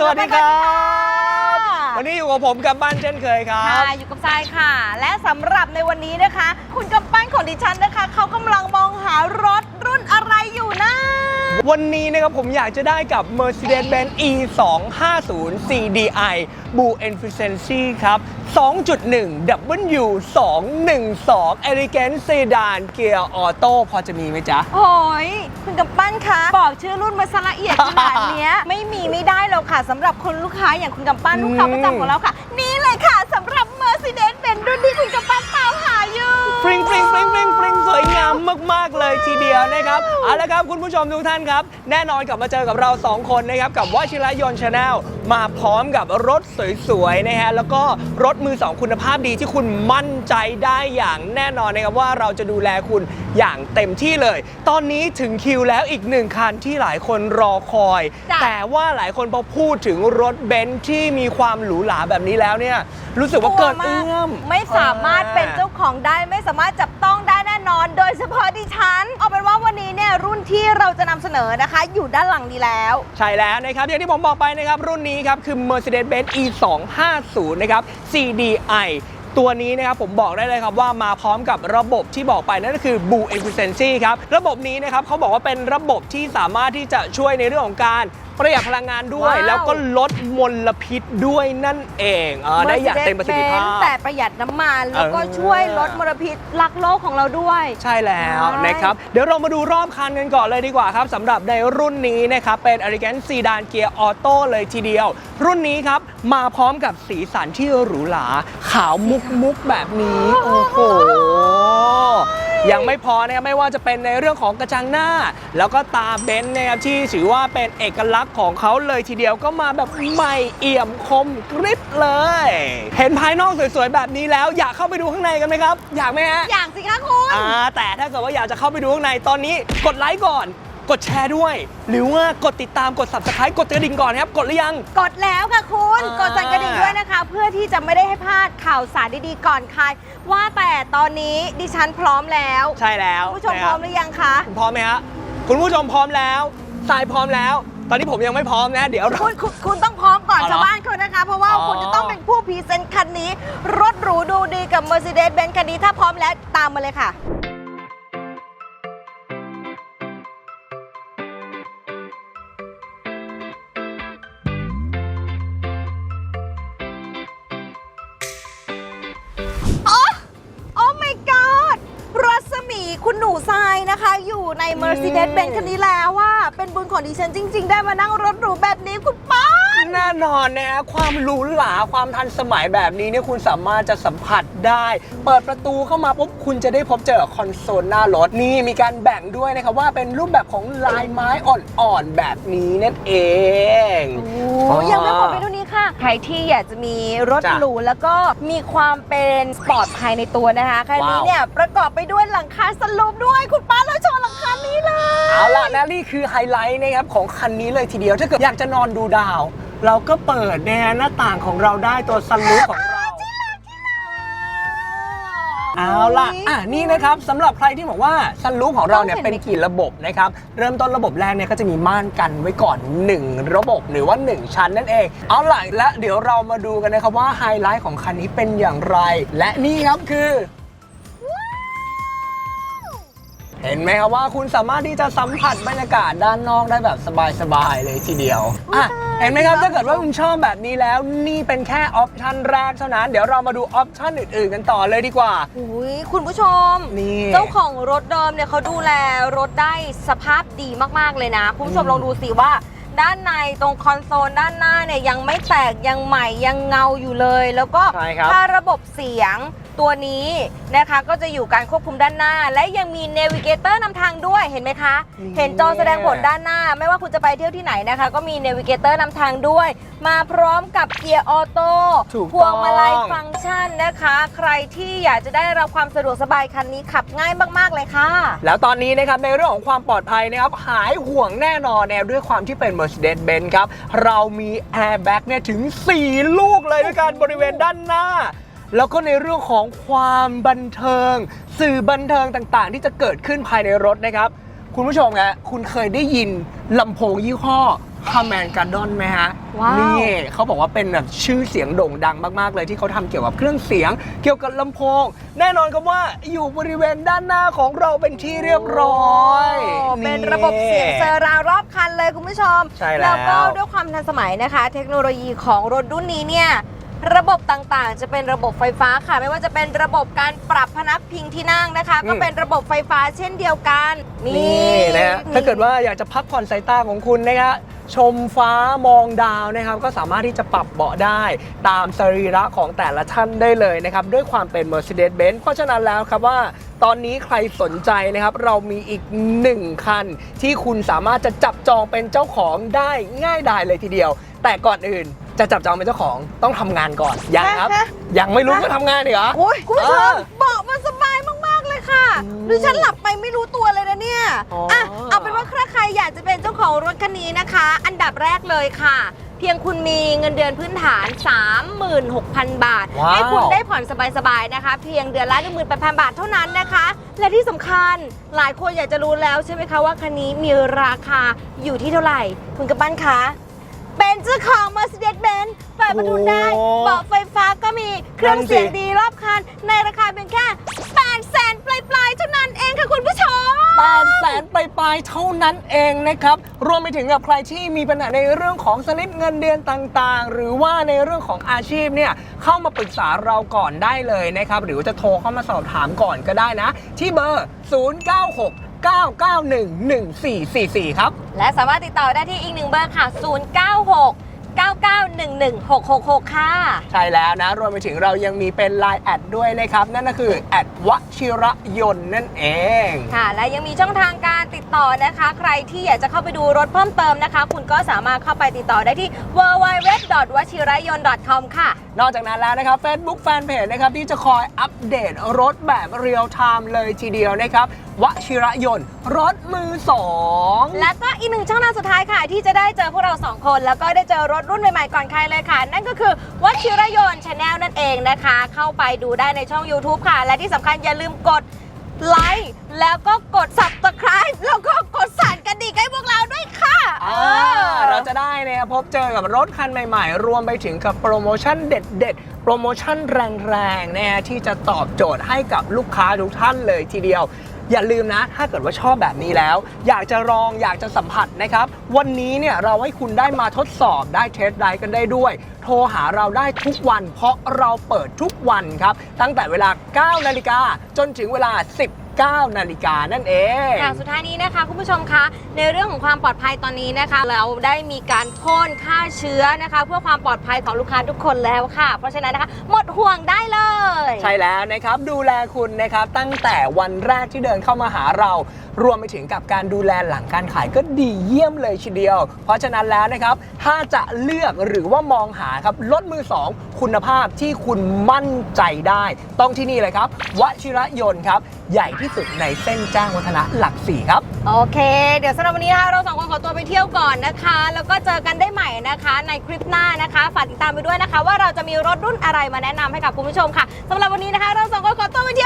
สวัสดีครับค่ะวันนี้อยู่กับผมกับบ้านเช่นเคยครับค่ะอยู่กับทรายค่ะ และสำหรับในวันนี้นะคะ คุณกำปั้นของดิฉันนะคะ เขากำลังมองหารถรุ่นอะไรอยู่นะ วันนี้นะครับผมอยากจะได้กับ Mercedes-Benz E 2 5 0 CDI Blue Efficiency ครับ 2.1 W 212 Elegant Sedan Gear Auto พอจะมีไหมจ๊ะ โอ้ยคุณกำปั้นคะบอกชื่อรุ่นมาซะละเอียดขนาดเนี้ย ไม่มีไม่ได้หรอกค่ะสำหรับคนลูกค้าอย่างคุณกำปั้นลูกค้าประจำของเราค่ะ นี่เลยค่ะสำหรับ Mercedes-Benz รุ่นที่คุณกำปั้นตามหาอยู่ฟริงฟริงฟริงฟริงฟริง สวยงามมากๆเลยทีเดียวนะครับเอาละครับคุณผู้ชมทุกท่านครับ แน่นอนกลับมาเจอกับเรา 2 คนนะครับกับวชิรยนต์ชาแนลมาพร้อมกับรถสวยๆนะฮะแล้วก็รถมือ 2 คุณภาพดีที่คุณมั่นใจได้อย่างแน่นอนนะครับว่าเราจะดูแลคุณอย่างเต็มที่เลย ตอนนี้ถึงคิวแล้วอีกหนึ่งคันที่หลายคนรอคอย จ้ะ แต่ว่าหลายคนพอพูดถึงรถเบนซ์ที่มีความหรูหราแบบนี้แล้วเนี่ยรู้สึกว่าเกินเอื้อม ไม่สามารถเป็นเจ้าของได้ไม่สามารถจับต้องได้แนอน โดยเฉพาะดิฉัน เอาเป็นว่าวันนี้เนี่ยรุ่นที่เราจะนำเสนอนะคะ อยู่ด้านหลังนี้แล้ว ใช่แล้วนะครับ อย่างที่ผมบอกไปนะครับ รุ่นนี้ครับ คือ Mercedes-Benz E 2 5 0 นะครับ CDI ตัวนี้นะครับผมบอกได้เลยครับว่ามาพร้อมกับระบบที่บอกไปนั่นก็คือ Blue Efficiency ครับ ระบบนี้นะครับเขาบอกว่าเป็นระบบที่สามารถที่จะช่วยในเรื่องของการ ประหยัดพลังงานด้วย ว้าว แล้วก็ลดมลพิษด้วยนั่นเองเออได้อย่างเต็มประสิทธิภา Mercedes-Benz พแต่ประหยัดน้ำมันแล้วก็เออ ช่วยลดมลพิษรักโลกของเราด้วย ใช่แล้วใช่ นะครับ เดี๋ยวเรามาดูรอบคันกันก่อนเลยดีกว่าครับสำหรับในรุ่นนี้นะครับ เป็น Elegant Sedan Gear Auto เลยทีเดียว รุ่นนี้ครับ มาพร้อมกับสีสันที่หรูหรา ขาวมุกมุกๆแบบนี้ โอ้โห ยังไม่พอนะครับไม่ว่าจะเป็นในเรื่องของกระจังหน้า แล้วก็ตาเบนซ์นะครับที่ถือว่าเป็นเอกลักษณ์ของเขาเลยทีเดียวก็มาแบบใหม่เอี่ยมคมกริบเลย เห็นภายนอกสวยๆแบบนี้แล้วอยากเข้าไปดูข้างในกันไหมครับ อยากไหมฮะอย่างสิคะคุณ อ่าแต่ถ้าเกิดว่าอยากจะเข้าไปดูข้างในตอนนี้กดไลค์ก่อน กดแชร์ด้วย หรือว่ากดติดตามกด subscribe กดกระดิ่งก่อนครับ กดหรือยัง กดแล้วค่ะคุณ อ่ากกดสั่นกระดิ่งด้วยนะคะ เพื่อที่จะไม่ได้ให้พลาดข่าวสารดีๆก่อนใคร ว่าแต่ตอนนี้ดิฉันพร้อมแล้วใช่แล้วคุณผู้ชมนะพคร้รัอบมหรือยังคะ คุณพร้อมไหมฮะคุณผู้ชมพร้อมแล้วทรายพร้อมแล้ว ตอนนี้ผมยังไม่พร้อมนะ เดี๋ยวเรา คุณคุณคุณต้องพร้อมก่อนเอาเหรอชาวบ้านเขานะคะ เพราะว่าอ๋อ คุณจะต้องเป็นผู้พรีเซนต์คันนี้ รถหรูดูดีกับ Mercedes-Benz คันนี้ถ้าพร้อมแล้วตามมาเลยค่ะ ทรายนะคะ อยู่ใน Mercedes-Benz คันนี้แล้วว่า เป็นบุญของดิฉันจริง ๆ ได้มานั่งรถหรูแบบนี้คุณป้าแน่นอนนะฮะความหรูหราความทันสมัยแบบนี้เนี่ยคุณสามารถจะสัมผัสได้ เปิดประตูเข้ามาปุ๊บคุณจะได้พบเจอกับคอนโซลหน้ารถนี่มีการแบ่งด้วยนะครับว่าเป็นรูปแบบของลายไม้อ่อนๆแบบนี้นั่นเองโอ้ยังไม่หมดเพียงเท่านี้ ค่ะ ใครที่อยากจะมีรถจ้ะหรูแล้วก็มีความเป็นสปอร์ตภายในตัวนะคะคันนี้ว้าว เนี่ยประกอบไปด้วยหลังคาสลูปด้วยคุณป้าเราโชว์หลังคานี้เลย เอาล่ะนะนี่คือไฮไลท์นะครับของคันนี้เลยทีเดียวถ้าเกิดอยากจะนอนดูดาว เราก็เปิดนะฮะหน้าต่างของเราได้ตัวซันรูฟของเรา เอาล่ะอะนี่นะครับสำหรับใครที่บอกว่าซันรูฟของเราเนี่ยต้องเห็นเป็นกี่ระบบนะครับเริ่มต้นระบบแรกเนี่ยก็จะมีม่านกันไว้ก่อน 1 ระบบหรือว่า 1 ชั้นนั่นเอง เอาล่ะและเดี๋ยวเรามาดูกันนะครับว่าไฮไลท์ของคันนี้เป็นอย่างไร และนี่ครับคือ เห็นไหมครับว่าคุณสามารถที่จะสัมผัสบรรยากาศด้านนอกได้แบบสบายๆเลยทีเดียวอะเห็นไหมครับถ้าเกิดว่าคุณชอบแบบนี้แล้วนี่เป็นแค่ออปชันแรกเท่านั้นเดี๋ยวเรามาดูออปชันอื่นๆกันต่อเลยดีกว่า อุ้ยคุณผู้ชม นี่เจ้าของรถเดิมเนี่ยเขาดูแลรถได้สภาพดีมากๆเลยนะ คุณผู้ชมอืมลองดูสิว่า ด้านในตรงคอนโซลด้านหน้าเนี่ยยังไม่แตกยังใหม่ยังเงาอยู่เลย แล้วก็ใช่ครับ ถ้าระบบเสียง ตัวนี้นะคะก็จะอยู่การควบคุมด้านหน้า และยังมีเนวิเกเตอร์นำทางด้วยเห็นไหมคะ เห็นจอแสดงผลด้านหน้า ไม่ว่าคุณจะไปเที่ยวที่ไหนนะคะ ก็มีเนวิเกเตอร์นำทางด้วย มาพร้อมกับเกียร์ออโต้ถูกพวงมาลัยต้องฟังก์ชันนะคะ ใครที่อยากจะได้รับความสะดวกสบายคันนี้ขับง่ายมาก ๆ เลยค่ะ แล้วตอนนี้นะครับในเรื่องของความปลอดภัยนะครับหายห่วงแน่นอนแนวด้วยความที่เป็น Mercedes-Benz ครับเรามี Airbag เนี่ยถึง 4 ลูกเลยด้วยกันบริเวณด้านหน้า แล้วก็ในเรื่องของความบันเทิง สื่อบันเทิงต่างๆ ที่จะเกิดขึ้นภายในรถนะครับ คุณผู้ชมครับคุณเคยได้ยินลำโพงยี่ห้อคาแมนการ์ดอนไหมฮะ ว้าว นี่เขาบอกว่าเป็นแบบชื่อเสียงโด่งดังมาก ๆ เลยที่เขาทำเกี่ยวกับเครื่องเสียง เกี่ยวกับลำโพง แน่นอนครับว่าอยู่บริเวณด้านหน้าของเราเป็นที่เรียบร้อยโเป็นระบบเสียงเซอร์ราวด์รอบคันเลยคุณผู้ชมใช่แล้วก็ด้วยความทันสมัยนะคะ เทคโนโลยีของรถรุ่นนี้เนี่ย ระบบต่างๆ จะเป็นระบบไฟฟ้าค่ะ ไม่ว่าจะเป็นระบบการปรับพนักพิงที่นั่งนะคะ ก็เป็นระบบไฟฟ้าเช่นเดียวกันนี่นะฮะถ้าเกิดว่าอยากจะพักผ่อนสายตาของคุณนะครับชมฟ้ามองดาวนะครับ ก็สามารถที่จะปรับเบาะได้ตามสรีระของแต่ละท่านได้เลยนะครับ ด้วยความเป็น Mercedes-Benz เพราะฉะนั้นแล้วครับว่าตอนนี้ใครสนใจนะครับ เรามีอีกหนึ่งคัน ที่คุณสามารถจะจับจองเป็นเจ้าของได้ง่ายดายเลยทีเดียว แต่ก่อนอื่น จะจับจองเป็นเจ้าของต้องทำงานก่อนยังครับ ฮะ ยังไม่รู้ว่าทำงานอีกเหรอ โอ้ยคุณผู้ชเอมอเบาะมันสบายมาก ๆ เลยค่ะอืมดิฉันหลับไปไม่รู้ตัวเลยนะเนี่ยอ๋ออ่ อะเอาเป็นว่าถ้าใครอยากจะเป็นเจ้าของรถคันนี้นะคะ อันดับแรกเลยค่ะ เพียงคุณมีเงินเดือนพื้นฐาน 36,000 บาท ว้าว ให้คุณได้ผ่อนสบาย ๆ นะคะ เพียงเดือนละ18,000 บาทเท่านั้นนะคะ และที่สำคัญหลายคนอยากจะรู้แล้วใช่ไหมคะว่าคันนี้มีราคาอยู่ที่เท่าไหร่ คุณกระปั้นคะ เป็นเจ้าของ Mercedes-Benz เปิดประทุนได้ โอ้เบาะไฟฟ้าก็มี เครื่องเสียงนั่นสิ ดีรอบคัน ในราคาเพียงแค่8แสนปลายๆเท่านั้นเองค่ะคุณผู้ชม แปดแสนปลายๆเท่านั้นเองนะครับ รวมไปถึงกับใครที่มีปัญหาในเรื่องของสลิปเงินเดือนต่างๆ หรือว่าในเรื่องของอาชีพเนี่ยเข้ามาปรึกษาเราก่อนได้เลยนะครับ หรือว่าจะโทรเข้ามาสอบถามก่อนก็ได้นะ ที่เบอร์ 096 991 1444 ครับ และสามารถติดต่อได้ที่อีกหนึ่งเบอร์ค่ะ 096 9911666 ค่ะ ใช่แล้วนะ รวมไปถึงเรายังมีเป็น Line แอดด้วยนะครับ นั่นก็คือแอดวชิระยนต์นั่นเองค และยังมีช่องทางการติดต่อนะคะ ใครที่อยากจะเข้าไปดูรถเพิ่มเติมนะคะ คุณก็สามารถเข้าไปติดต่อได้ที่ www.wachirayon.com ค่ะ นอกจากนั้นแล้วนะครับ Facebook Fanpage นะครับที่จะคอยอัปเดตรถแบบเรียลไทม์เลยทีเดียวนะครับวชิระยนต์รถมือสองและก็อีกหนึ่งช่องทางสุดท้ายค่ะ ที่จะได้เจอพวกเราสองคน แล้วก็ได้เจอรถรุ่นใหม่ๆก่อนใครเลยค่ะ นั่นก็คือวัชิรยนต์ชาแนลนั่นเองนะคะ เข้าไปดูได้ในช่อง YouTube ค่ะ และที่สำคัญอย่าลืมกด ไลค์แล้วก็กด subscribe แล้วก็กดสั่นกระดิ่งให้พวกเราด้วยค่ะอ่าเราจะได้เนี่ยพบเจอกับรถคันใหม่ๆ รวมไปถึงกับโปรโมชั่นเด็ดๆ โปรโมชั่นแรงๆนะฮะที่จะตอบโจทย์ให้กับลูกค้าทุกท่านเลยทีเดียว อย่าลืมนะ ถ้าเกิดว่าชอบแบบนี้แล้ว อยากจะลองอยากจะสัมผัสนะครับ วันนี้เนี่ยเราให้คุณได้มาทดสอบได้เทสไดรฟ์กันได้ด้วย โทรหาเราได้ทุกวัน เพราะเราเปิดทุกวันครับ ตั้งแต่เวลา 9 นาฬิกาจนถึงเวลา 19นาฬิกานั่นเอง ค่ะสุดท้ายนี้นะคะคุณผู้ชมคะในเรื่องของความปลอดภัยตอนนี้นะคะ เราได้มีการพ่นฆ่าเชื้อนะคะ เพื่อความปลอดภัยของลูกค้าทุกคนแล้วค่ะ เพราะฉะนั้นนะคะ หมดห่วงได้เลย ใช่แล้วนะครับดูแลคุณนะครับตั้งแต่วันแรกที่เดินเข้ามาหาเรา รวมไปถึงกับการดูแลหลังการขายก็ดีเยี่ยมเลยทีเดียว เพราะฉะนั้นแล้วนะครับ ถ้าจะเลือกหรือว่ามองหาครับรถมือสองคุณภาพที่คุณมั่นใจได้ ต้องที่นี่เลยครับวชิระยนต์ครับ ใหญ่ที่สุดในเส้นจ้างวัฒนะหลักสี่ครับ โอเค เดี๋ยวสำหรับวันนี้นะคะเราสองคนขอตัวไปเที่ยวก่อนนะคะ แล้วก็เจอกันได้ใหม่นะคะ ในคลิปหน้านะคะ ฝากติดตามไปด้วยนะคะ ว่าเราจะมีรถรุ่นอะไรมาแนะนำให้กับคุณผู้ชมค่ะสำหรับวันนี้นะคะ เราสองคนขอตัวไปเที่ยว